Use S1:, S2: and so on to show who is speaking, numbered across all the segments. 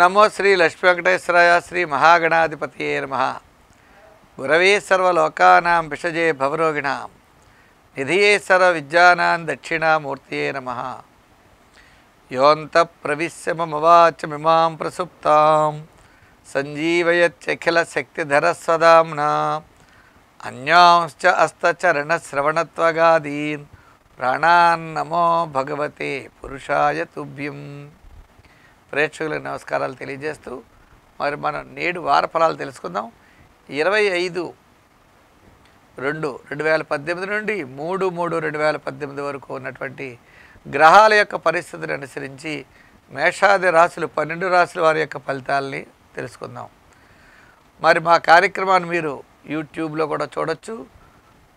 S1: ఓం నమో శ్రీ లక్ష్మీ వెంకటేశ్వరాయ శ్రీ మహాగణాధిపతియే నమ గురవే సర్వలోకానాం విషజే భవరోగిణాం నిధియే సర్వ విద్యానాం దక్షిణామూర్తియే నమ యోంత ప్రవిశ్య మమవాచమిమాం ప్రసుప్తాం సంజీవయత్యఖిల శక్తిధర సదాంనా అన్యాంశ్చ అస్తచరణశ్రవణత్వగాదీన్ ప్రాణాన్నమో భగవతే పురుషాయ తుభ్యం ప్రేక్షకులకు నమస్కారాలు తెలియజేస్తూ మరి మనం నేడు వార ఫలాలు తెలుసుకుందాం. ఇరవై ఐదు రెండు రెండు వేల పద్దెనిమిది నుండి మూడు మూడు రెండు వేల పద్దెనిమిది వరకు ఉన్నటువంటి గ్రహాల యొక్క పరిస్థితిని అనుసరించి మేషాది రాశులు పన్నెండు రాశుల వారి యొక్క ఫలితాలని తెలుసుకుందాం. మరి మా కార్యక్రమాన్ని మీరు యూట్యూబ్లో కూడా చూడొచ్చు.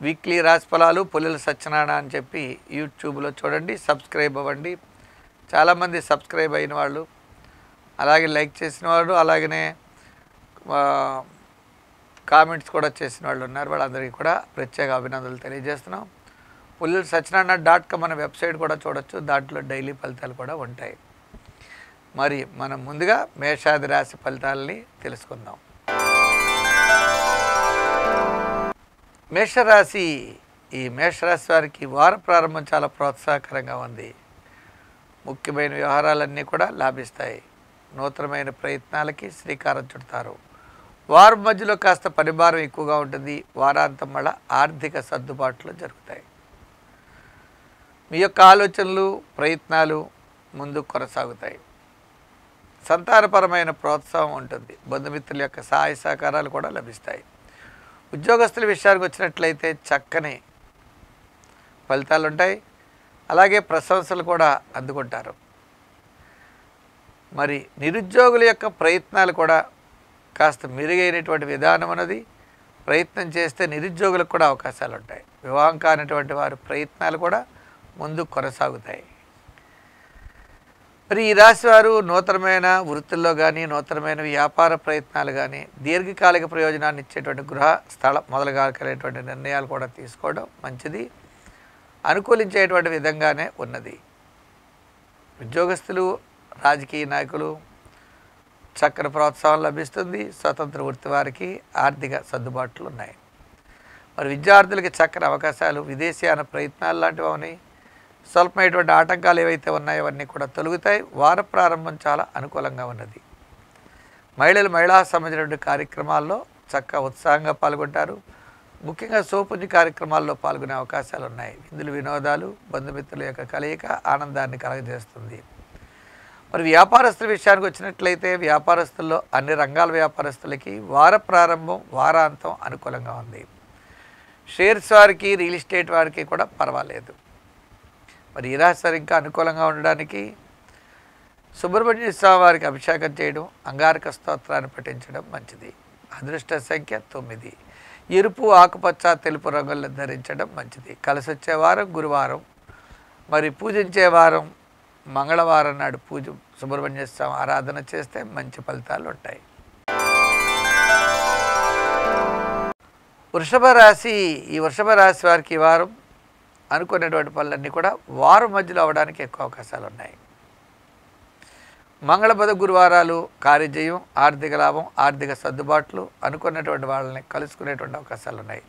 S1: వీక్లీ రాశి ఫలాలు పుల్లల సత్యనారాయణ అని చెప్పి యూట్యూబ్లో చూడండి సబ్స్క్రైబ్ అవ్వండి. చాలామంది సబ్స్క్రైబ్ అయిన వాళ్ళు అలాగే లైక్ చేసిన వాళ్ళు అలాగనే కామెంట్స్ కూడా చేసిన వాళ్ళు ఉన్నారు. వాళ్ళందరికీ కూడా ప్రత్యేక అభినందనలు తెలియజేస్తున్నాం. పుల్లల సత్యనారాయణ డాట్ కామ్ అనే వెబ్సైట్ కూడా చూడొచ్చు. దాంట్లో డైలీ ఫలితాలు కూడా ఉంటాయి. మరి మనం ముందుగా మేషాది రాశి ఫలితాలని తెలుసుకుందాం. మేషరాశి ఈ మేషరాశి వారికి వార ప్రారంభం చాలా ప్రోత్సాహకరంగా ఉంది. ముఖ్యమైన వ్యవహారాలన్నీ కూడా లాభిస్తాయి. నూతనమైన ప్రయత్నాలకి శ్రీకారం చుడతారు. వారం మధ్యలో కాస్త పరిభారం ఎక్కువగా ఉంటుంది. వారాంతం వల్ల ఆర్థిక సర్దుబాట్లు జరుగుతాయి. మీ యొక్క ఆలోచనలు ప్రయత్నాలు ముందు కొనసాగుతాయి. సంతానపరమైన ప్రోత్సాహం ఉంటుంది. బంధుమిత్రుల యొక్క సహాయ సహకారాలు కూడా లభిస్తాయి. ఉద్యోగస్తుల విషయానికి వచ్చినట్లయితే చక్కని ఫలితాలు ఉంటాయి అలాగే ప్రశంసలు కూడా అందుకుంటారు. మరి నిరుద్యోగుల యొక్క ప్రయత్నాలు కూడా కాస్త మెరుగైనటువంటి విధానం అన్నది ప్రయత్నం చేస్తే నిరుద్యోగులకు కూడా అవకాశాలు ఉంటాయి. వివాహం కానటువంటి వారి ప్రయత్నాలు కూడా ముందు కొనసాగుతాయి. మరి ఈ రాశి వారు నూతనమైన వృత్తుల్లో కానీ నూతనమైన వ్యాపార ప్రయత్నాలు కానీ దీర్ఘకాలిక ప్రయోజనాన్ని ఇచ్చేటువంటి గృహ స్థల మొదలుగాకలేటువంటి నిర్ణయాలు కూడా తీసుకోవడం మంచిది. అనుకూలించేటువంటి విధంగానే ఉన్నది. ఉద్యోగస్తులు రాజకీయ నాయకులు చక్కని ప్రోత్సాహం లభిస్తుంది. స్వతంత్ర వృత్తి వారికి ఆర్థిక సర్దుబాట్లు ఉన్నాయి. మరి విద్యార్థులకి చక్కని అవకాశాలు విదేశీయాన ప్రయత్నాలు లాంటివి ఉన్నాయి. స్వల్పమైనటువంటి ఆటంకాలు ఏవైతే ఉన్నాయో అవన్నీ కూడా తొలుగుతాయి. వార ప్రారంభం చాలా అనుకూలంగా ఉన్నది. మహిళలు మహిళా సంబంధించినటువంటి కార్యక్రమాల్లో చక్క ఉత్సాహంగా పాల్గొంటారు. ముఖ్యంగా సోపుంజి కార్యక్రమాల్లో పాల్గొనే అవకాశాలు ఉన్నాయి. విందులు వినోదాలు బంధుమిత్రుల యొక్క కలయిక ఆనందాన్ని కలగజేస్తుంది. మరి వ్యాపారస్తుల విషయానికి వచ్చినట్లయితే వ్యాపారస్తుల్లో అన్ని రంగాల వ్యాపారస్తులకి వార ప్రారంభం వారాంతం అనుకూలంగా ఉంది. షేర్స్ వారికి రియల్ ఎస్టేట్ వారికి కూడా పర్వాలేదు. మరి ఈ రాశి వారు ఇంకా అనుకూలంగా ఉండడానికి సుబ్రహ్మణ్య స్వామి వారికి అభిషేకం చేయడం అంగారక స్తోత్రాన్ని పఠించడం మంచిది. అదృష్ట సంఖ్య తొమ్మిది. ఎరుపు ఆకుపచ్చ తెలుపు రంగులను ధరించడం మంచిది. కలిసొచ్చే వారం గురువారం. మరి పూజించే వారం మంగళవారం నాడు పూజ సుబ్రహ్మణ్య స్వామి ఆరాధన చేస్తే మంచి ఫలితాలు ఉంటాయి. వృషభ రాశి ఈ వృషభ రాశి వారికి వారం అనుకునేటువంటి పనులన్నీ కూడా వారం మధ్యలో అవడానికి ఎక్కువ అవకాశాలు ఉన్నాయి. మంగళపద గురువారాలు కార్యజయం ఆర్థిక లాభం ఆర్థిక సర్దుబాట్లు అనుకున్నటువంటి వాళ్ళని కలుసుకునేటువంటి అవకాశాలు ఉన్నాయి.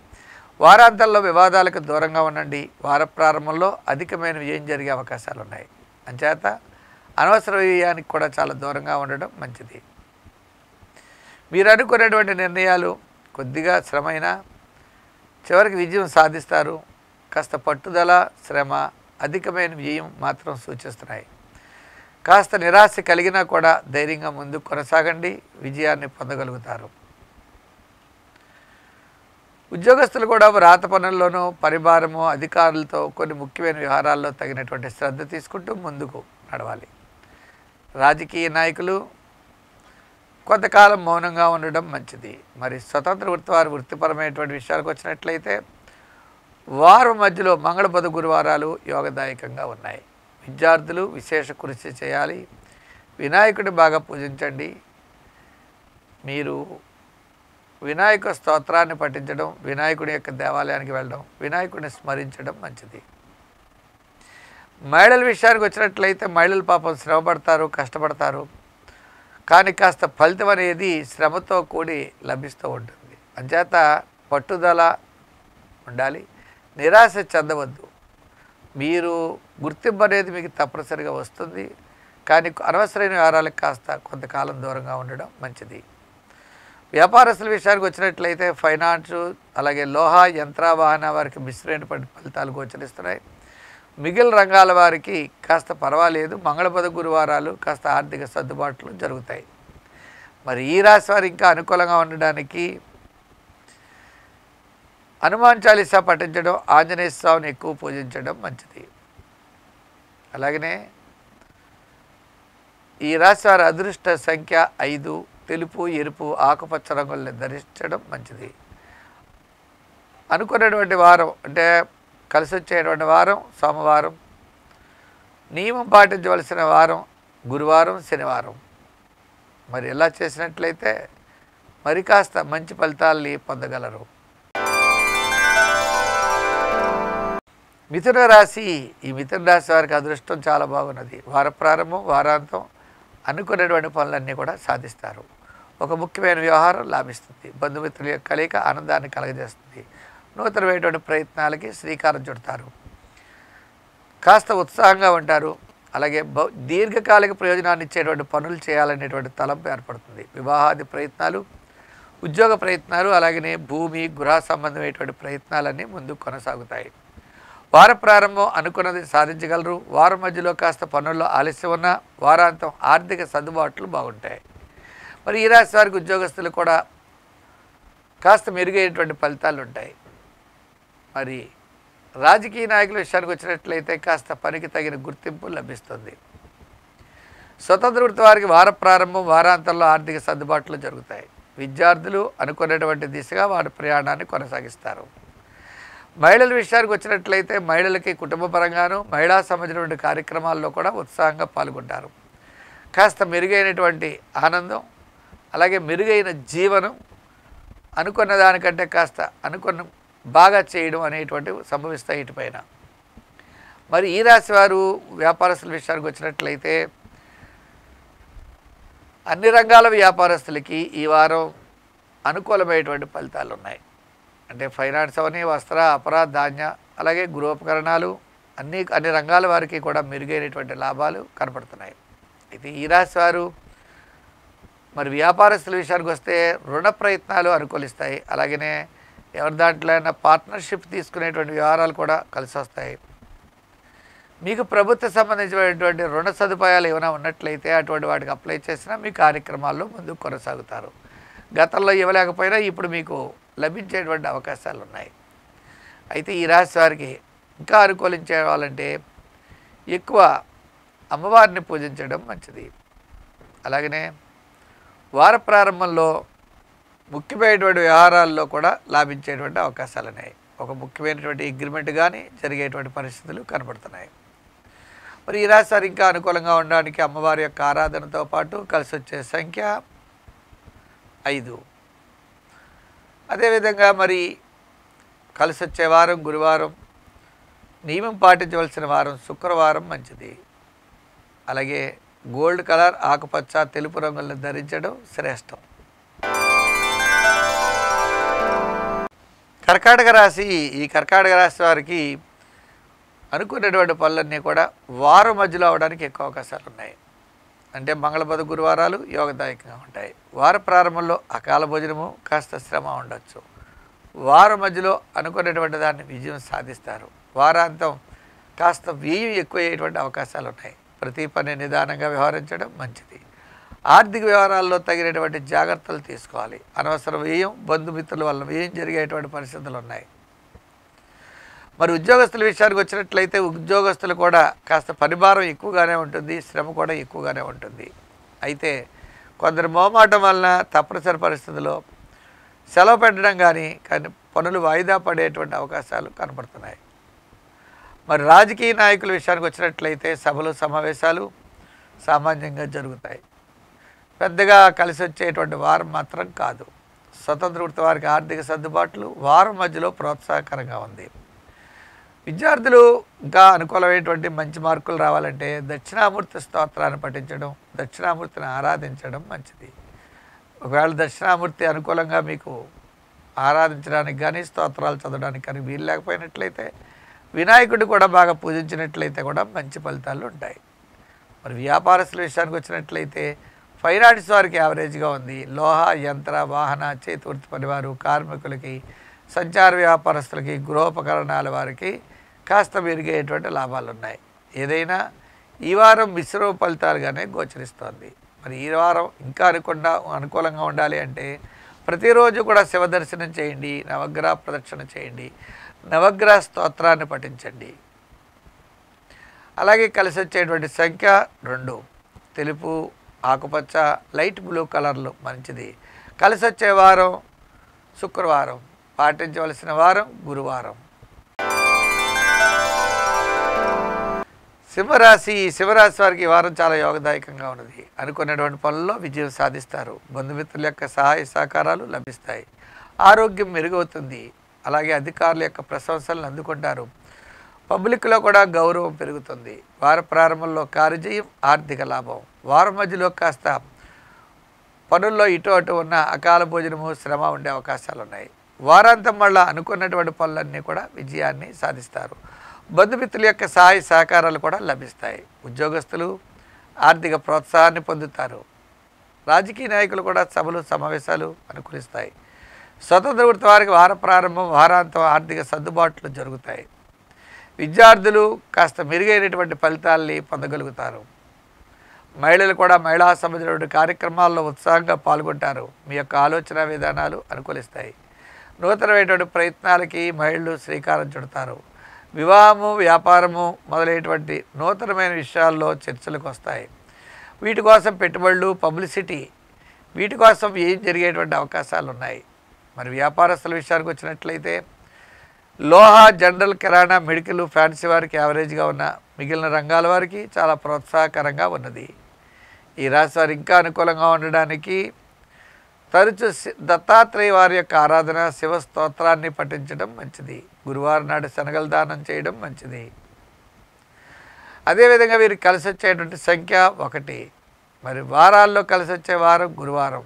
S1: వారాంతాల్లో వివాదాలకు దూరంగా ఉండండి. వార ప్రారంభంలో అధికమైన ఏం జరిగే అవకాశాలు ఉన్నాయి. అంచేత అనవసర వ్యయానికి కూడా చాలా దూరంగా ఉండడం మంచిది. మీరు అనుకునేటువంటి నిర్ణయాలు కొద్దిగా శ్రమైనా చివరికి విజయం సాధిస్తారు. కాస్త పట్టుదల శ్రమ అధికమైన వ్యయం మాత్రం సూచిస్తున్నాయి. కాస్త నిరాశ కలిగినా కూడా ధైర్యంగా ముందుకు కొనసాగండి. విజయాన్ని పొందగలుగుతారు. ఉద్యోగస్తులు కూడా రాత పనుల్లోనూ పరిభారము అధికారులతో కొన్ని ముఖ్యమైన వ్యవహారాల్లో తగినటువంటి శ్రద్ధ తీసుకుంటూ ముందుకు నడవాలి. రాజకీయ నాయకులు కొంతకాలం మౌనంగా ఉండడం మంచిది. మరి స్వతంత్ర వృత్తి వారు వృత్తిపరమైనటువంటి విషయాలకు వచ్చినట్లయితే వారం మధ్యలో మంగళ బుధ గురువారాలు యోగదాయకంగా ఉన్నాయి. విద్యార్థులు విశేష కృషి చేయాలి. వినాయకుడిని బాగా పూజించండి. మీరు వినాయక స్తోత్రాన్ని పఠించడం వినాయకుడి యొక్క దేవాలయానికి వెళ్ళడం వినాయకుడిని స్మరించడం మంచిది. మహిళల విషయానికి వచ్చినట్లయితే మహిళలు పాపం శ్రమపడతారు కష్టపడతారు. కానీ కాస్త ఫలితం అనేది శ్రమతో కూడి లభిస్తూ ఉంటుంది. అంచేత పట్టుదల ఉండాలి. నిరాశ చెందవద్దు. మీరు గుర్తింపు అనేది మీకు తప్పనిసరిగా వస్తుంది. కానీ అనవసరమైన వ్యవహారాలకు కాస్త కొంతకాలం దూరంగా ఉండడం మంచిది. వ్యాపారస్తుల విషయానికి వచ్చినట్లయితే ఫైనాన్స్ అలాగే లోహ యంత్ర వాహన వారికి మిశ్రమైనటువంటి ఫలితాలు గోచరిస్తున్నాయి. మిగిలిన రంగాల వారికి కాస్త పర్వాలేదు. మంగళపద గురువారాలు కాస్త ఆర్థిక సర్దుబాట్లు జరుగుతాయి. మరి ఈ రాశి వారు ఇంకా అనుకూలంగా ఉండడానికి హనుమాన్ చాలీసా పఠించడం ఆంజనేయ స్వామిని ఎక్కువ పూజించడం మంచిది. అలాగనే ఈ రాశి వారి అదృష్ట సంఖ్య ఐదు తెలుపు ఎరుపు ఆకుపచ్చ రంగుల్ని ధరించడం మంచిది. అనుకున్నటువంటి వారం అంటే కలిసి వచ్చేటువంటి వారం సోమవారం. నియమం పాటించవలసిన వారం గురువారం శనివారం. మరి ఇలా చేసినట్లయితే మరి కాస్త మంచి ఫలితాల్ని పొందగలరు. మిథున రాశి ఈ మిథున రాశి వారికి అదృష్టం చాలా బాగున్నది. వార ప్రారంభం వారాంతం అనుకున్నటువంటి పనులన్నీ కూడా సాధిస్తారు. ఒక ముఖ్యమైన వ్యవహారం లాభిస్తుంది. బంధుమిత్రుల యొక్క కలయిక ఆనందాన్ని కలగజేస్తుంది. నూతనమైనటువంటి ప్రయత్నాలకి శ్రీకారం చుడతారు. కాస్త ఉత్సాహంగా ఉంటారు. అలాగే బ దీర్ఘకాలిక ప్రయోజనాన్ని ఇచ్చేటువంటి పనులు చేయాలనేటువంటి తలంపు ఏర్పడుతుంది. వివాహాది ప్రయత్నాలు ఉద్యోగ ప్రయత్నాలు అలాగనే భూమి గృహ సంబంధమైనటువంటి ప్రయత్నాలన్నీ ముందుకు కొనసాగుతాయి. వార ప్రారంభం అనుకున్నది సాధించగలరు. వారం మధ్యలో కాస్త పనుల్లో ఆలస్యం ఉన్న వారాంతం ఆర్థిక సర్దుబాట్లు బాగుంటాయి. మరి ఈ రాశి వారికి ఉద్యోగస్తులు కూడా కాస్త మెరుగైనటువంటి ఫలితాలు ఉంటాయి. మరి రాజకీయ నాయకుల విషయానికి వచ్చినట్లయితే కాస్త పనికి తగిన గుర్తింపు లభిస్తుంది. స్వతంత్ర వృత్తి వారికి వార ప్రారంభం వారాంతంలో ఆర్థిక సర్దుబాట్లు జరుగుతాయి. విద్యార్థులు అనుకునేటువంటి దిశగా వారి ప్రయాణాన్ని కొనసాగిస్తారు. మహిళల విషయానికి వచ్చినట్లయితే మహిళలకి కుటుంబ పరంగాను మహిళా సంబంధించినటువంటి కార్యక్రమాల్లో కూడా ఉత్సాహంగా పాల్గొంటారు. కాస్త మెరుగైనటువంటి ఆనందం అలాగే మెరుగైన జీవనం అనుకున్న దానికంటే కాస్త అనుకున్న బాగా చేయడం అనేటువంటివి సంభవిస్తాయి ఇటుపైన. మరి ఈ రాశి వారు వ్యాపారస్తుల విషయానికి వచ్చినట్లయితే అన్ని రంగాల వ్యాపారస్తులకి ఈ వారం అనుకూలమైనటువంటి ఫలితాలు ఉన్నాయి అంటే ఫైనాన్స్ అవని వస్త్ర అపరా ధాన్య అలాగే గృహోపకరణాలు అన్ని అన్ని రంగాల వారికి కూడా మెరుగైనటువంటి లాభాలు కనపడుతున్నాయి. అయితే ఈ రాశి వారు మరి వ్యాపారస్తుల విషయానికి వస్తే రుణ ప్రయత్నాలు అనుకూలిస్తాయి. అలాగనే ఎవరి దాంట్లో అయినా పార్ట్నర్షిప్ తీసుకునేటువంటి వ్యవహారాలు కూడా కలిసి వస్తాయి. మీకు ప్రభుత్వ సంబంధించినటువంటి రుణ సదుపాయాలు ఏమైనా ఉన్నట్లయితే అటువంటి వాటికి అప్లై చేసినా మీ కార్యక్రమాల్లో ముందుకు కొనసాగుతారు. గతంలో ఇవ్వలేకపోయినా ఇప్పుడు మీకు లభించేటువంటి అవకాశాలు ఉన్నాయి. అయితే ఈ రాశి వారికి ఇంకా అనుకూలించే వాళ్ళంటే ఎక్కువ అమ్మవారిని పూజించడం మంచిది. అలాగనే వార ప్రారంభంలో ముఖ్యమైనటువంటి వ్యవహారాల్లో కూడా లాభించేటువంటి అవకాశాలు ఉన్నాయి. ఒక ముఖ్యమైనటువంటి అగ్రిమెంట్ కానీ జరిగేటువంటి పరిస్థితులు కనబడుతున్నాయి. మరి ఈ రాశి ఇంకా అనుకూలంగా ఉండడానికి అమ్మవారి యొక్క ఆరాధనతో పాటు కలిసి వచ్చే సంఖ్య ఐదు. అదేవిధంగా మరి కలిసి వచ్చే వారం గురువారం నియమం పాటించవలసిన వారం శుక్రవారం మంచిది. అలాగే గోల్డ్ కలర్ ఆకుపచ్చ తెలుపు రంగులను ధరించడం శ్రేష్టం. కర్కాటక రాశి ఈ కర్కాటక రాశి వారికి అనుకున్నటువంటి పనులన్నీ కూడా వారం మధ్యలో అవడానికి ఎక్కువ అవకాశాలు ఉన్నాయి. అంటే మంగళపద గురువారాలు యోగదాయకంగా ఉంటాయి. వార ప్రారంభంలో అకాల భోజనము కాస్త శ్రమ ఉండొచ్చు. వారం మధ్యలో అనుకున్నటువంటి దాన్ని విజయం సాధిస్తారు. వారాంతం కాస్త వ్యయం ఎక్కువయ్యేటువంటి అవకాశాలు ఉన్నాయి. ప్రతి పని నిదానంగా వ్యవహరించడం మంచిది. ఆర్థిక వ్యవహారాల్లో తగినటువంటి జాగ్రత్తలు తీసుకోవాలి. అనవసర వ్యయం బంధుమిత్రుల వల్ల వ్యయం జరిగేటువంటి పరిస్థితులు ఉన్నాయి. మరి ఉద్యోగస్తుల విషయానికి వచ్చినట్లయితే ఉద్యోగస్తులు కూడా కాస్త పరిభారం ఎక్కువగానే ఉంటుంది శ్రమ కూడా ఎక్కువగానే ఉంటుంది. అయితే కొందరు మోమాటం వలన తప్పనిసరి పరిస్థితుల్లో సెలవు పెట్టడం కానీ కానీ పనులు వాయిదా పడేటువంటి అవకాశాలు కనపడుతున్నాయి. మరి రాజకీయ నాయకుల విషయానికి వచ్చినట్లయితే సభలు సమావేశాలు సామాన్యంగా జరుగుతాయి. పెద్దగా కలిసి వచ్చేటువంటి వారం మాత్రం కాదు. స్వతంత్ర వృత్తి వారికి ఆర్థిక సర్దుబాట్లు వారం మధ్యలో ప్రోత్సాహకరంగా ఉంది. విద్యార్థులు ఇంకా అనుకూలమైనటువంటి మంచి మార్కులు రావాలంటే దక్షిణామూర్తి స్తోత్రాన్ని పఠించడం దక్షిణామూర్తిని ఆరాధించడం మంచిది. ఒకవేళ దక్షిణామూర్తి అనుకూలంగా మీకు ఆరాధించడానికి కానీ స్తోత్రాలు చదవడానికి కానీ వీలు లేకపోయినట్లయితే వినాయకుడు కూడా బాగా పూజించినట్లయితే కూడా మంచి ఫలితాలు ఉంటాయి. మరి వ్యాపారస్తుల విషయానికి వచ్చినట్లయితే ఫైనాన్స్ వారికి యావరేజ్గా ఉంది. లోహ యంత్ర వాహన చేతివృత్తి పనివారు కార్మికులకి సంచార వ్యాపారస్తులకి గృహోపకరణాల వారికి కాస్త మెరుగయ్యేటువంటి లాభాలు ఉన్నాయి ఏదైనా ఈ వారం మిశ్రమ ఫలితాలుగానే గోచరిస్తోంది. మరి ఈ వారం ఇంకా అనుకుండా అనుకూలంగా ఉండాలి అంటే ప్రతిరోజు కూడా శివ దర్శనం చేయండి నవగ్రహ ప్రదక్షిణ చేయండి. నవగ్రహ స్తోత్రాన్ని పఠించండి. అలాగే కలిసి వచ్చేటువంటి సంఖ్య రెండు. తెలుపు ఆకుపచ్చ లైట్ బ్లూ కలర్లు మంచిది. కలిసి వచ్చే వారం శుక్రవారం. పాటించవలసిన వారం గురువారం. సింహరాశి శివరాశి సింహరాశి వారికి ఈ వారం చాలా యోగదాయకంగా ఉన్నది. అనుకున్నటువంటి పనుల్లో విజయం సాధిస్తారు. బంధుమిత్రుల యొక్క సహాయ సహకారాలు లభిస్తాయి. ఆరోగ్యం మెరుగవుతుంది. అలాగే అధికారుల యొక్క ప్రశంసలను అందుకుంటారు. పబ్లిక్లో కూడా గౌరవం పెరుగుతుంది. వార ప్రారంభంలో కార్యజయం ఆర్థిక లాభం. వారం మధ్యలో కాస్త పనుల్లో ఇటు అటు ఉన్న అకాల భోజనము శ్రమ ఉండే అవకాశాలు ఉన్నాయి వారాంతం వల్ల అనుకున్నటువంటి పనులన్నీ కూడా విజయాన్ని సాధిస్తారు. బంధుమిత్రుల యొక్క సహాయ సహకారాలు కూడా లభిస్తాయి. ఉద్యోగస్తులు ఆర్థిక ప్రోత్సాహాన్ని పొందుతారు. రాజకీయ నాయకులు కూడా సభలు సమావేశాలు అనుకూలిస్తాయి. స్వతంత్ర వృత్తి వారికి వార ప్రారంభం వారాంతం ఆర్థిక సర్దుబాట్లు జరుగుతాయి. విద్యార్థులు కాస్త మెరుగైనటువంటి ఫలితాల్ని పొందగలుగుతారు. మహిళలు కూడా మహిళా సంబంధించిన కార్యక్రమాల్లో ఉత్సాహంగా పాల్గొంటారు. మీ యొక్క ఆలోచన విధానాలు అనుకూలిస్తాయి. నూతనమైనటువంటి ప్రయత్నాలకి మహిళలు శ్రీకారం చుడతారు. వివాహము వ్యాపారము మొదలైనటువంటి నూతనమైన విషయాల్లో చర్చలకు వస్తాయి. వీటి కోసం పెట్టుబడులు పబ్లిసిటీ వీటి కోసం ఏం జరిగేటువంటి అవకాశాలు ఉన్నాయి మరి వ్యాపారస్తుల విషయానికి వచ్చినట్లయితే లోహ జనరల్ కిరాణా మెడికల్ ఫ్యాన్సీ వారికి యావరేజ్గా ఉన్న మిగిలిన రంగాల వారికి చాలా ప్రోత్సాహకరంగా ఉన్నది. ఈ రాశి వారు ఇంకా అనుకూలంగా ఉండడానికి తరచు దత్తాత్రేయ వారి యొక్క ఆరాధన శివ స్తోత్రాన్ని పఠించడం మంచిది. గురువారం నాడు శనగలు దానం చేయడం మంచిది. అదేవిధంగా వీరికి కలిసి వచ్చేటువంటి సంఖ్య ఒకటి. మరి వారాల్లో కలిసి వచ్చే వారం గురువారం.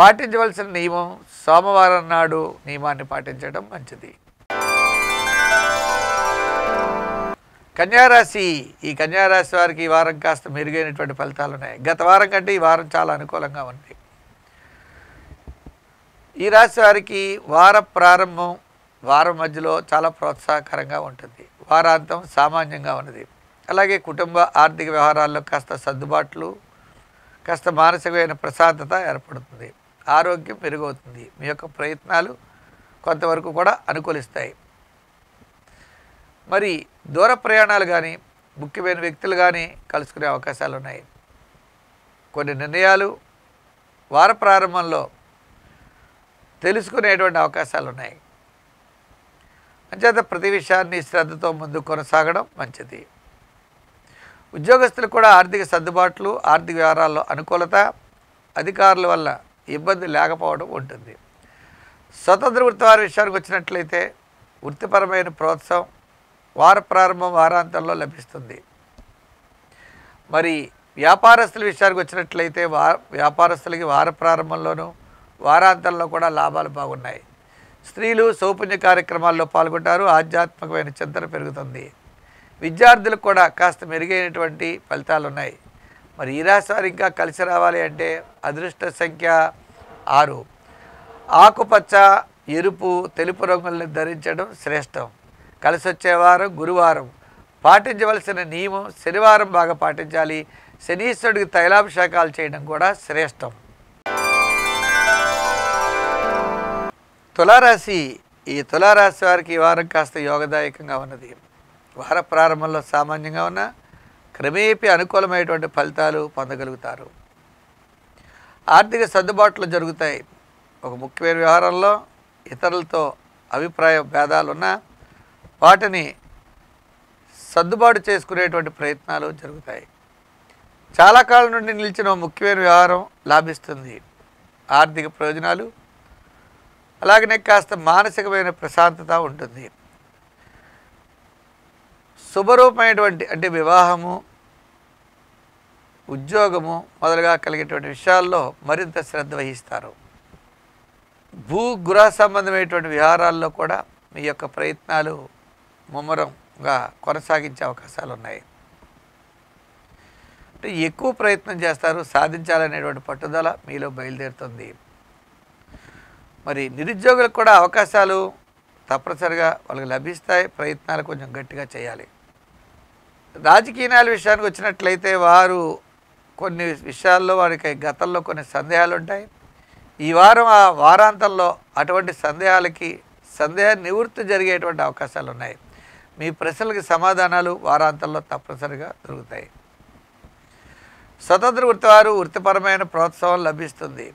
S1: పాటించవలసిన నియమం సోమవారం నాడు నియమాన్ని పాటించడం మంచిది. కన్యారాశి ఈ కన్యారాశి వారికి ఈ వారం కాస్త మెరుగైనటువంటి ఫలితాలు ఉన్నాయి. గత వారం కంటే ఈ వారం చాలా అనుకూలంగా ఉంది. ఈ రాశి వారికి వార ప్రారంభం వారం మధ్యలో చాలా ప్రోత్సాహకరంగా ఉంటుంది. వారాంతం సామాన్యంగా ఉన్నది. అలాగే కుటుంబ ఆర్థిక వ్యవహారాల్లో కాస్త సర్దుబాట్లు కాస్త మానసికమైన ప్రశాంతత ఏర్పడుతుంది. ఆరోగ్యం మెరుగవుతుంది మీ యొక్క ప్రయత్నాలు కొంతవరకు కూడా అనుకూలిస్తాయి. మరి దూర ప్రయాణాలు కానీ ముఖ్యమైన వ్యక్తులు కానీ కలుసుకునే అవకాశాలు ఉన్నాయి కొన్ని నిర్ణయాలు వార ప్రారంభంలో తెలుసుకునేటువంటి అవకాశాలు ఉన్నాయి అంచేత ప్రతి విషయాన్ని శ్రద్ధతో ముందు కొనసాగడం మంచిది. ఉద్యోగస్తులు కూడా ఆర్థిక సర్దుబాట్లు ఆర్థిక వ్యవహారాల్లో అనుకూలత అధికారుల వల్ల ఇబ్బంది లేకపోవడం ఉంటుంది. స్వతంత్ర వృత్తి వారి విషయానికి వచ్చినట్లయితే వృత్తిపరమైన ప్రోత్సాహం వార ప్రారంభం వారాంతంలో లభిస్తుంది. మరి వ్యాపారస్తుల విషయానికి వచ్చినట్లయితే వా వ్యాపారస్తులకి వార ప్రారంభంలోనూ వారాంతంలో కూడా లాభాలు బాగున్నాయి. స్త్రీలు సౌపుణ్య కార్యక్రమాల్లో పాల్గొంటారు ఆధ్యాత్మికమైన చింతన పెరుగుతుంది. విద్యార్థులకు కూడా కాస్త మెరుగైనటువంటి ఫలితాలు ఉన్నాయి మరి ఈ రాశి ఇంకా కలిసి రావాలి అంటే అదృష్ట సంఖ్య ఆరు. ఆకుపచ్చ ఎరుపు తెలుపు రంగుల్ని ధరించడం శ్రేష్టం. కలిసి వచ్చే వారం గురువారం. పాటించవలసిన నియమం శనివారం బాగా పాటించాలి. శనీశ్వరుడికి తైలాభిషేకాలు చేయడం కూడా శ్రేష్టం. తులారాశి ఈ తులారాశి వారికి ఈ వారం కాస్త యోగదాయకంగా ఉన్నది. వార ప్రారంభంలో సామాన్యంగా ఉన్న క్రమేపీ అనుకూలమైనటువంటి ఫలితాలు పొందగలుగుతారు. ఆర్థిక సర్దుబాట్లు జరుగుతాయి. ఒక ముఖ్యమైన వ్యవహారంలో ఇతరులతో అభిప్రాయ భేదాలు ఉన్నా వాటిని సర్దుబాటు చేసుకునేటువంటి ప్రయత్నాలు జరుగుతాయి. చాలా కాలం నుండి నిలిచిన ముఖ్యమైన వ్యవహారం లాభిస్తుంది. ఆర్థిక ప్రయోజనాలు అలాగనే కాస్త మానసికమైన ప్రశాంతత ఉంటుంది. శుభరూపమైనటువంటి అంటే వివాహము ఉద్యోగము మొదలుగా కలిగేటువంటి విషయాల్లో మరింత శ్రద్ధ వహిస్తారు. భూ గృహ సంబంధమైనటువంటి విహారాల్లో కూడా మీ యొక్క ప్రయత్నాలు ముమ్మరంగా కొనసాగించే అవకాశాలు ఉన్నాయి. అంటే ఎక్కువ ప్రయత్నం చేస్తారు సాధించాలనేటువంటి పట్టుదల మీలో బయలుదేరుతుంది. మరి నిరుద్యోగులకు కూడా అవకాశాలు తప్పనిసరిగా వాళ్ళకి లభిస్తాయి ప్రయత్నాలు కొంచెం గట్టిగా చేయాలి. రాజకీయాల విషయానికి వచ్చినట్లయితే వారు కొన్ని విషయాల్లో వారికి గతంలో కొన్ని సందేహాలు ఉంటాయి ఈ వారం ఆ వారాంతంలో అటువంటి సందేహాలకి సందేహ నివృత్తి జరిగేటువంటి అవకాశాలు ఉన్నాయి మీ ప్రశ్నలకి సమాధానాలు వారాంతంలో తప్పనిసరిగా దొరుకుతాయి. స్వతంత్ర వృత్తి వారు వృత్తిపరమైన ప్రోత్సాహం లభిస్తుంది.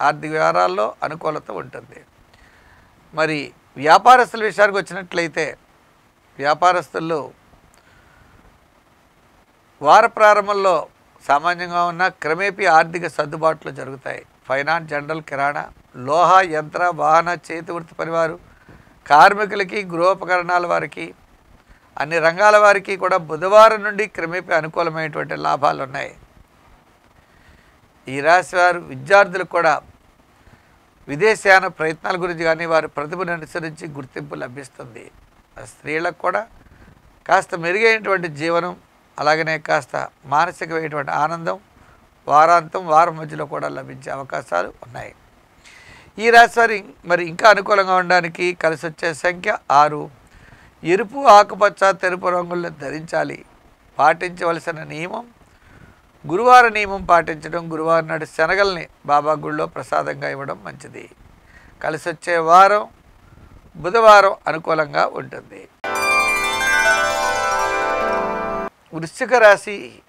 S1: ఆర్థిక వ్యవహారాల్లో అనుకూలత ఉంటుంది. మరి వ్యాపారస్తుల విషయానికి వచ్చినట్లయితే వ్యాపారస్తుల్లో వార ప్రారంభంలో సామాన్యంగా ఉన్న క్రమేపీ ఆర్థిక సర్దుబాట్లు జరుగుతాయి. ఫైనాన్స్ జనరల్ కిరాణా లోహ యంత్ర వాహన చేతి వృత్తి పనివారు కార్మికులకి గృహోపకరణాల వారికి అన్ని రంగాల వారికి కూడా బుధవారం నుండి క్రమేపీ అనుకూలమైనటువంటి లాభాలు ఉన్నాయి ఈ రాశి వారు విద్యార్థులకు కూడా విదేశాన ప్రయత్నాల గురించి కానీ వారి ప్రతిభను అనుసరించి గుర్తింపు లభిస్తుంది. స్త్రీలకు కూడా కాస్త మెరుగైనటువంటి జీవనం అలాగనే కాస్త మానసికమైనటువంటి ఆనందం వారాంతం వారం మధ్యలో కూడా లభించే అవకాశాలు ఉన్నాయి. ఈ రాశివారి మరి ఇంకా అనుకూలంగా ఉండడానికి కలిసి వచ్చే సంఖ్య ఆరు. ఎరుపు ఆకుపచ్చ తెలుపు రంగులను ధరించాలి. పాటించవలసిన నియమం గురువార నియమం పాటించడం గురువారం నాడు శనగల్ని బాబా గుళ్ళో ప్రసాదంగా ఇవ్వడం మంచిది. కలిసి వచ్చే వారం బుధవారం అనుకూలంగా ఉంటుంది. వృశ్చిక రాశి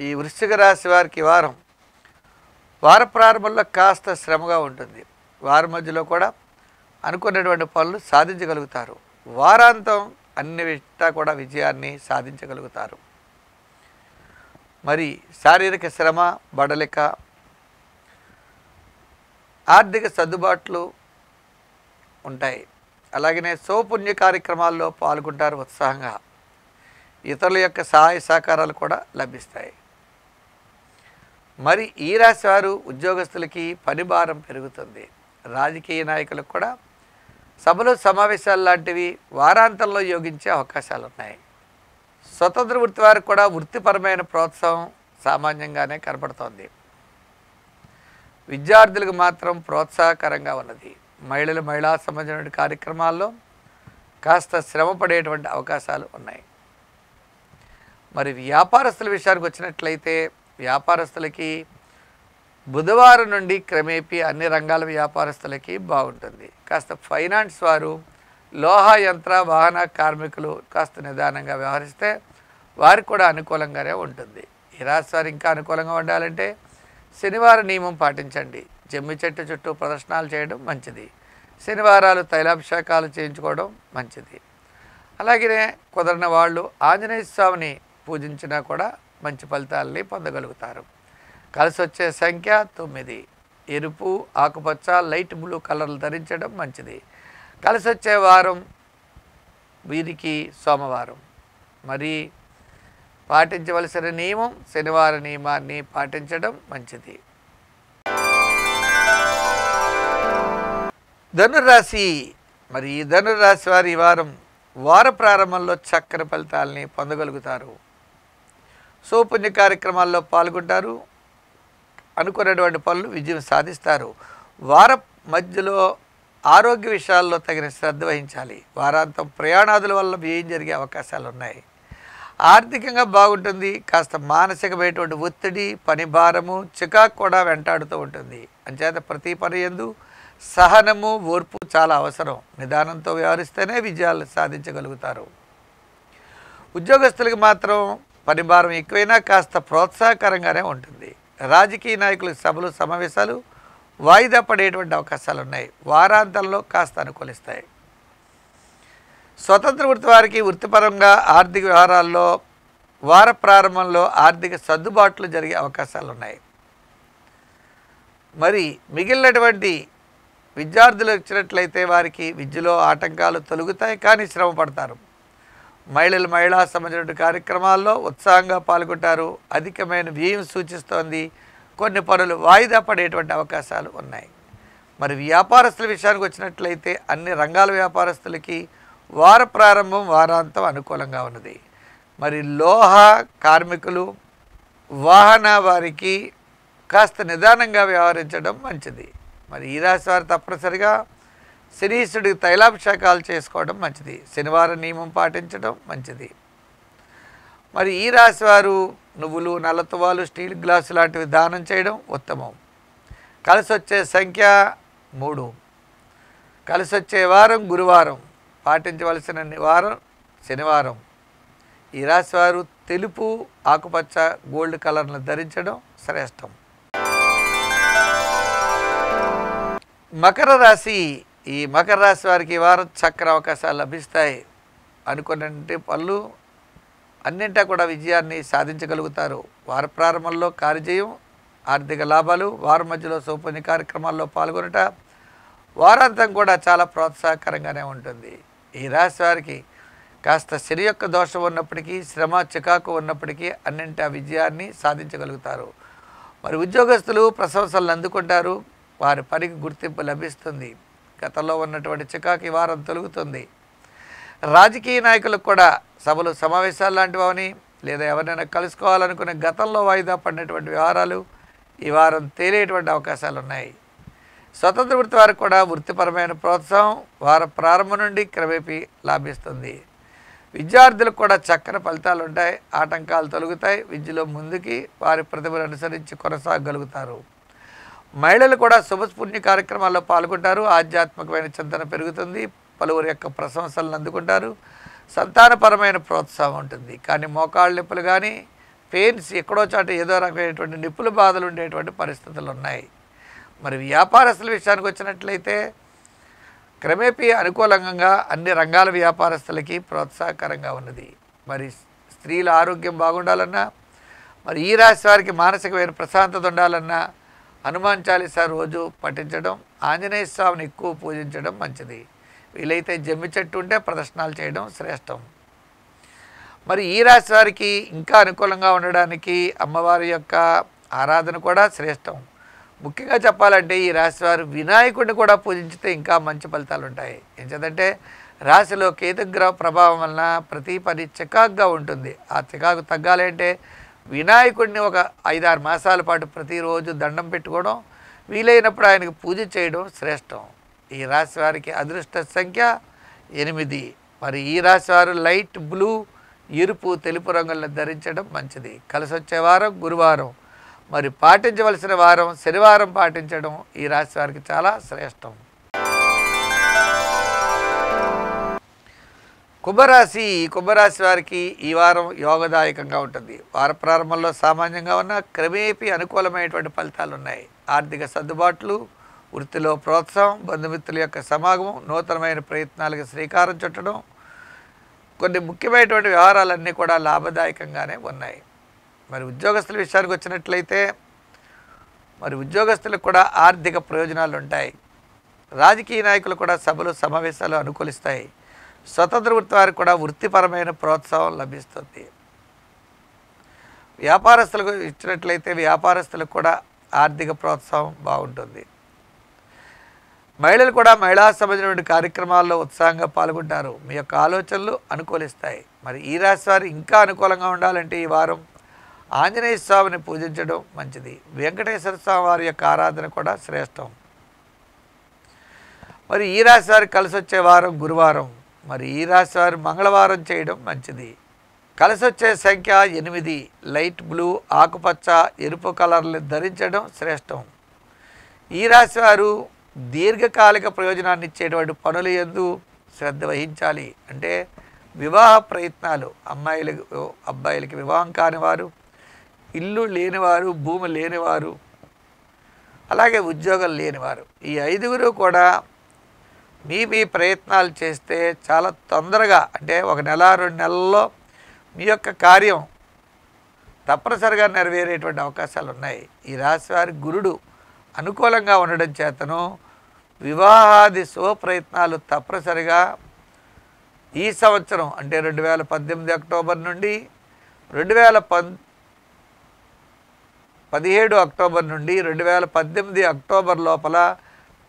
S1: ఈ వృశ్చిక రాశి వారికి వారం వార ప్రారంభంలో కాస్త శ్రమగా ఉంటుంది. వారం మధ్యలో కూడా అనుకున్నటువంటి పనులు సాధించగలుగుతారు. వారాంతం అన్ని విషయా కూడా విజయాన్ని సాధించగలుగుతారు. మరి శారీరక శ్రమ బడలిక ఆర్థిక సర్దుబాట్లు ఉంటాయి. అలాగనే సౌపుణ్య కార్యక్రమాల్లో పాల్గొంటారు ఉత్సాహంగా. ఇతరుల యొక్క సహాయ సహకారాలు కూడా లభిస్తాయి. మరి ఈ రాశి వారు ఉద్యోగస్తులకి పని భారం పెరుగుతుంది. రాజకీయ నాయకులకు కూడా సభలు సమావేశాలు లాంటివి వారాంతంలో యోగించే అవకాశాలు ఉన్నాయి స్వతంత్ర వృత్తి వారికి కూడా వృత్తిపరమైన ప్రోత్సాహం సామాన్యంగానే కనపడుతోంది. విద్యార్థులకు మాత్రం ప్రోత్సాహకరంగా ఉన్నది. మహిళలు మహిళా సంబంధించిన కార్యక్రమాల్లో కాస్త శ్రమ పడేటువంటి అవకాశాలు ఉన్నాయి. మరి వ్యాపారస్తుల విషయానికి వచ్చినట్లయితే వ్యాపారస్తులకి బుధవారం నుండి క్రమేపీ అన్ని రంగాల వ్యాపారస్తులకి బాగుంటుంది. కాస్త ఫైనాన్స్ వారు లోహ యంత్ర వాహన కార్మికులు కాస్త నిదానంగా వ్యవహరిస్తే వారికి కూడా అనుకూలంగానే ఉంటుంది. ఈ రాశి వారు ఇంకా అనుకూలంగా ఉండాలంటే శనివారం నియమం పాటించండి. జమ్మి చెట్టు చుట్టూ ప్రదర్శనలు చేయడం మంచిది. శనివారాలు తైలాభిషేకాలు చేయించుకోవడం మంచిది. అలాగే కుదరిన వాళ్ళు ఆంజనేయ స్వామిని పూజించినా కూడా మంచి ఫలితాలని పొందగలుగుతారు. కలిసి వచ్చే సంఖ్య తొమ్మిది. ఎరుపు ఆకుపచ్చ లైట్ బ్లూ కలర్లు ధరించడం మంచిది. కలిసి వచ్చే వారం వీరికి సోమవారం. మరి పాటించవలసిన నియమం శనివార నియమాన్ని పాటించడం మంచిది. ధనురాశి మరి ఈ ధనురాశి వారి వారం వార ప్రారంభంలో చక్కని ఫలితాలని పొందగలుగుతారు. సోపుణ్య కార్యక్రమాల్లో పాల్గొంటారు. అనుకున్నటువంటి పనులు విజయం సాధిస్తారు. వార మధ్యలో ఆరోగ్య విషయాల్లో తగిన శ్రద్ధ వహించాలి. వారాంతం ప్రయాణాదుల వల్ల వ్యయం జరిగే అవకాశాలు ఉన్నాయి ఆర్థికంగా బాగుంటుంది. కాస్త మానసికమైనటువంటి ఒత్తిడి పని భారము చికాకు కూడా వెంటాడుతూ ఉంటుంది. అంచేత ప్రతి పని ఎందు సహనము ఓర్పు చాలా అవసరం. నిదానంతో వ్యవహరిస్తేనే విజయాలు సాధించగలుగుతారు. ఉద్యోగస్తులకు మాత్రం పని భారం ఎక్కువైనా కాస్త ప్రోత్సాహకరంగానే ఉంటుంది. రాజకీయ నాయకులు సభలు సమావేశాలు వాయిదా పడేటువంటి అవకాశాలు ఉన్నాయి వారాంతంలో కాస్త అనుకూలిస్తాయి. స్వతంత్ర వృత్తి వారికి వృత్తిపరంగా ఆర్థిక వ్యవహారాల్లో వార ప్రారంభంలో ఆర్థిక సర్దుబాట్లు జరిగే అవకాశాలు ఉన్నాయి మరి మిగిలినటువంటి విద్యార్థులు వచ్చినట్లయితే వారికి విద్యలో ఆటంకాలు తొలుగుతాయి కానీ శ్రమ పడతారు. మహిళలు మహిళా సంబంధించిన కార్యక్రమాల్లో ఉత్సాహంగా పాల్గొంటారు. అధికమైన వ్యయం సూచిస్తోంది. కొన్ని పనులు వాయిదా పడేటువంటి అవకాశాలు ఉన్నాయి. మరి వ్యాపారస్తుల విషయానికి వచ్చినట్లయితే అన్ని రంగాల వ్యాపారస్తులకి వార ప్రారంభం వారాంతం అనుకూలంగా ఉన్నది. మరి లోహ కార్మికులు వాహన వారికి కాస్త నిదానంగా వ్యవహరించడం మంచిది. మరి ఈ రాశి వారు తప్పనిసరిగా శనీశ్వరుడికి తైలాభిషేకాలు చేసుకోవడం మంచిది. శనివారం నియమం పాటించడం మంచిది. మరి ఈ రాశి వారు నువ్వులు నల్లతువాలు స్టీల్ గ్లాసు లాంటివి దానం చేయడం ఉత్తమం. కలిసి వచ్చే సంఖ్య మూడు. కలిసి వచ్చే వారం గురువారం. పాటించవలసిన వారం శనివారం. ఈ రాశి వారు తెలుపు ఆకుపచ్చ గోల్డ్ కలర్ను ధరించడం శ్రేష్టం. మకర రాశి ఈ మకర రాశి వారికి ఈ వారం చక్ర అవకాశాలు లభిస్తాయి. అనుకున్నటువంటి పనులు అన్నింటా కూడా విజయాన్ని సాధించగలుగుతారు. వార ప్రారంభంలో కార్యజయం ఆర్థిక లాభాలు వారం మధ్యలో సౌపన్య కార్యక్రమాల్లో పాల్గొనట వారాంతం కూడా చాలా ప్రోత్సాహకరంగానే ఉంటుంది. ఈ రాశి వారికి కాస్త శని యొక్క దోషం ఉన్నప్పటికీ శ్రమ చికాకు ఉన్నప్పటికీ అన్నింటి విజయాన్ని సాధించగలుగుతారు. మరి ఉద్యోగస్తులు ప్రశంసలను అందుకుంటారు. వారి పనికి గుర్తింపు లభిస్తుంది. గతంలో ఉన్నటువంటి చికాకు ఈ వారం తొలుగుతుంది. రాజకీయ నాయకులకు కూడా సభలు సమావేశాలు లాంటివని లేదా ఎవరినైనా కలుసుకోవాలనుకునే గతంలో వాయిదా పడినటువంటి వ్యవహారాలు ఈ వారం తేలేటువంటి అవకాశాలు ఉన్నాయి స్వతంత్ర వృత్తి వారికి కూడా వృత్తిపరమైన ప్రోత్సాహం వార ప్రారంభం నుండి క్రమేపీ లాభిస్తుంది. విద్యార్థులకు కూడా చక్కని ఫలితాలు ఉంటాయి ఆటంకాలు తొలగుతాయి విద్యలో ముందుకి వారి ప్రతిభను అనుసరించి కొనసాగలుగుతారు. మహిళలు కూడా శుభస్పుణ్య కార్యక్రమాల్లో పాల్గొంటారు. ఆధ్యాత్మికమైన చింతన పెరుగుతుంది. పలువురు యొక్క ప్రశంసలను అందుకుంటారు. సంతానపరమైన ప్రోత్సాహం ఉంటుంది. కానీ మోకాళ్ళ నొప్పులు కానీ పెయిన్స్ ఎక్కడో చాట ఏదో రకమైనటువంటి నిప్పుల బాధలు ఉండేటువంటి పరిస్థితులు ఉన్నాయి. మరి వ్యాపారస్తుల విషయానికి వచ్చినట్లయితే క్రమేపీ అనుకూలంగా అన్ని రంగాల వ్యాపారస్తులకి ప్రోత్సాహకరంగా ఉన్నది. మరి స్త్రీల ఆరోగ్యం బాగుండాలన్నా మరి ఈ రాశి వారికి మానసికమైన ప్రశాంతత ఉండాలన్నా హనుమాన్ చాలీసా రోజు పఠించడం ఆంజనేయ స్వామిని ఎక్కువ పూజించడం మంచిది. వీలైతే జమ్మి చెట్టు ఉంటే ప్రదర్శనలు చేయడం శ్రేష్టం. మరి ఈ రాశి వారికి ఇంకా అనుకూలంగా ఉండడానికి అమ్మవారి యొక్క ఆరాధన కూడా శ్రేష్టం. ముఖ్యంగా చెప్పాలంటే ఈ రాశి వారు వినాయకుడిని కూడా పూజించితే ఇంకా మంచి ఫలితాలు ఉంటాయి. ఏంటంటే రాశిలో కేతుగ్రహ ప్రభావం వలన ప్రతి పని చికాకుగా ఉంటుంది. ఆ చికాకు తగ్గాలంటే వినాయకుడిని ఒక ఐదారు మాసాల పాటు ప్రతిరోజు దండం పెట్టుకోవడం వీలైనప్పుడు ఆయనకు పూజ చేయడం శ్రేష్టం. ఈ రాశి వారికి అదృష్ట సంఖ్య ఎనిమిది. మరి ఈ రాశి వారు లైట్ బ్లూ ఎరుపు తెలుపు రంగులను ధరించడం మంచిది. కలిసి వచ్చే వారం గురువారం. మరి పాటించవలసిన వారం శనివారం పాటించడం ఈ రాశి వారికి చాలా శ్రేష్టం. కుంభరాశి ఈ కుంభరాశి వారికి ఈ వారం యోగదాయకంగా ఉంటుంది. వార ప్రారంభంలో సామాన్యంగా ఉన్న క్రమేపీ అనుకూలమైనటువంటి ఫలితాలు ఉన్నాయి. ఆర్థిక సర్దుబాట్లు వృత్తిలో ప్రోత్సాహం బంధుమిత్రుల యొక్క సమాగమం నూతనమైన ప్రయత్నాలకు శ్రీకారం చుట్టడం కొన్ని ముఖ్యమైనటువంటి వ్యవహారాలన్నీ కూడా లాభదాయకంగానే ఉన్నాయి. మరి ఉద్యోగస్తుల విషయానికి వచ్చినట్లయితే మరి ఉద్యోగస్తులకు కూడా ఆర్థిక ప్రయోజనాలు ఉంటాయి రాజకీయ నాయకులు కూడా సభలు సమావేశాలు అనుకూలిస్తాయి. స్వతంత్ర వృత్తి వారికి కూడా వృత్తిపరమైన ప్రోత్సాహం లభిస్తుంది. వ్యాపారస్తులకు ఇచ్చినట్లయితే వ్యాపారస్తులకు కూడా ఆర్థిక ప్రోత్సాహం బాగుంటుంది. మహిళలు కూడా మహిళా సంబంధించిన కార్యక్రమాల్లో ఉత్సాహంగా పాల్గొంటారు. మీ యొక్క ఆలోచనలు అనుకూలిస్తాయి. మరి ఈ రాశి వారు ఇంకా అనుకూలంగా ఉండాలంటే ఈ వారం ఆంజనేయ స్వామిని పూజించడం మంచిది. వెంకటేశ్వర స్వామి వారి యొక్క ఆరాధన కూడా శ్రేష్టం. మరి ఈ రాశి వారికి కలిసి వచ్చే వారం గురువారం. మరి ఈ రాశి వారు మంగళవారం చేయడం మంచిది. కలిసి వచ్చే సంఖ్య ఎనిమిది. లైట్ బ్లూ ఆకుపచ్చ ఎరుపు కలర్లు ధరించడం శ్రేష్టం. ఈ రాశి వారు దీర్ఘకాలిక ప్రయోజనాన్ని ఇచ్చేటువంటి పనులు ఎందు శ్రద్ధ వహించాలి. అంటే వివాహ ప్రయత్నాలు. అమ్మాయిలకు అబ్బాయిలకి వివాహం కానివారు ఇల్లు లేనివారు భూమి లేనివారు అలాగే ఉద్యోగం లేనివారు. ఈ ఐదుగురు కూడా మీ మీ ప్రయత్నాలు చేస్తే చాలా తొందరగా అంటే ఒక నెల రెండు నెలల్లో మీ యొక్క కార్యం తప్పనిసరిగా నెరవేరేటువంటి అవకాశాలు ఉన్నాయి ఈ రాశి వారి గురుడు అనుకూలంగా ఉండడం చేతను వివాహాది శుభ ప్రయత్నాలు తప్పనిసరిగా ఈ సంవత్సరం అంటే రెండు వేల పద్దెనిమిది అక్టోబర్ నుండి రెండు వేల పన్ పదిహేడు అక్టోబర్ నుండి రెండు వేల పద్దెనిమిది అక్టోబర్ లోపల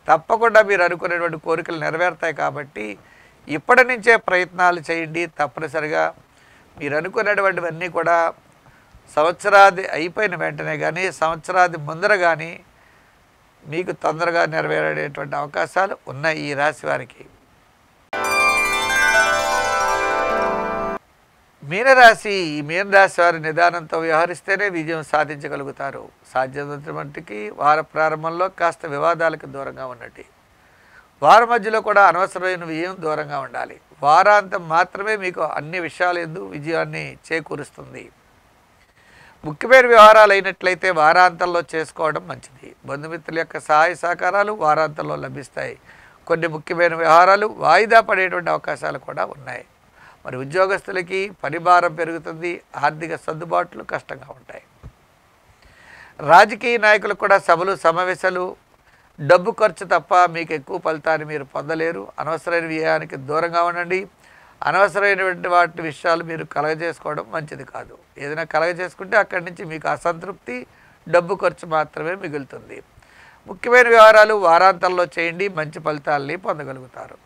S1: తప్పకుండా మీరు అనుకునేటువంటి కోరికలు నెరవేరుతాయి కాబట్టి ఇప్పటి నుంచే ప్రయత్నాలు చేయండి తప్పనిసరిగా. మీరు అనుకునేటువంటివన్నీ కూడా సంవత్సరాది అయిపోయిన వెంటనే కానీ సంవత్సరాది ముందర కానీ మీకు తొందరగా నెరవేరేటువంటి అవకాశాలు ఉన్నాయి ఈ రాశి వారికి. మీనరాశి ఈ మీనరాశి వారి నిదానంతో వ్యవహరిస్తేనే విజయం సాధించగలుగుతారు. సాధ్యమైనంత మట్టుకి వార ప్రారంభంలో కాస్త వివాదాలకు దూరంగా ఉన్నట్టు వార మధ్యలో కూడా అనవసరమైన విజయం దూరంగా ఉండాలి. వారాంతం మాత్రమే మీకు అన్ని విషయాలు ఎందు విజయాన్ని చేకూరుస్తుంది. ముఖ్యమైన వ్యవహారాలు అయినట్లయితే వారాంతంలో చేసుకోవడం మంచిది. బంధుమిత్రుల యొక్క సహాయ సహకారాలు వారాంతంలో లభిస్తాయి. కొన్ని ముఖ్యమైన వ్యవహారాలు వాయిదా పడేటువంటి అవకాశాలు కూడా ఉన్నాయి. మరి ఉద్యోగస్తులకి పరిభారం పెరుగుతుంది ఆర్థిక సర్దుబాట్లు కష్టంగా ఉంటాయి. రాజకీయ నాయకులకు కూడా సభలు సమావేశాలు డబ్బు ఖర్చు తప్ప మీకు ఎక్కువ ఫలితాన్ని మీరు పొందలేరు. అనవసరమైన వ్యయానికి దూరంగా ఉండండి. అనవసరమైనటువంటి వాటి విషయాలు మీరు కలగజేసుకోవడం మంచిది కాదు. ఏదైనా కలగజేసుకుంటే అక్కడి నుంచి మీకు అసంతృప్తి డబ్బు ఖర్చు మాత్రమే మిగులుతుంది. ముఖ్యమైన వ్యవహారాలు వారాంతంలో చేయండి మంచి ఫలితాలని పొందగలుగుతారు.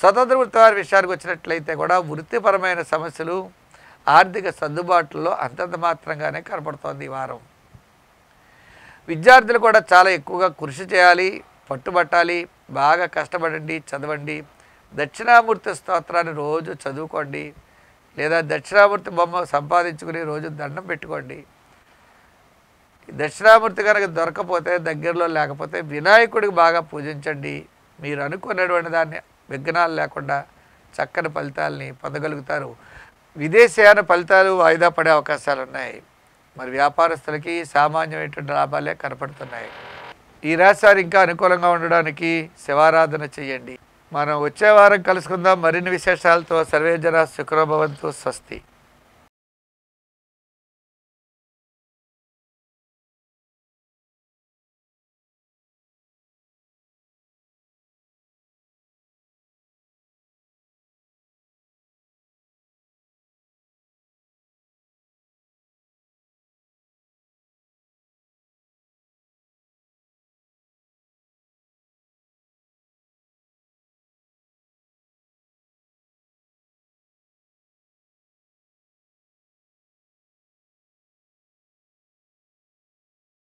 S1: స్వతంత్ర వృత్తి వారి విషయానికి వచ్చినట్లయితే కూడా వృత్తిపరమైన సమస్యలు ఆర్థిక సర్దుబాట్లలో అంతంత మాత్రంగానే కనపడుతోంది ఈ వారం. విద్యార్థులు కూడా చాలా ఎక్కువగా కృషి చేయాలి పట్టుబట్టాలి బాగా కష్టపడండి చదవండి. దక్షిణామూర్తి స్తోత్రాన్ని రోజు చదువుకోండి. లేదా దక్షిణామూర్తి బొమ్మ సంపాదించుకుని రోజు దండం పెట్టుకోండి. దక్షిణామూర్తి కనుక దొరకపోతే దగ్గరలో లేకపోతే వినాయకుడికి బాగా పూజించండి. మీరు అనుకున్నటువంటి దాన్ని విఘ్నాలు లేకుండా చక్కని ఫలితాలని పొందగలుగుతారు. విదేశీయాన ఫలితాలు వాయిదా పడే అవకాశాలు ఉన్నాయి మరి వ్యాపారస్తులకి సామాన్యమైనటువంటి లాభాలే కనపడుతున్నాయి. ఈ రాశి ఇంకా అనుకూలంగా ఉండడానికి శివారాధన చేయండి. మనం వచ్చే వారం కలుసుకుందాం. మరిన్ని విశేషాలతో సర్వేజన శుక్రభవంతో స్వస్తి.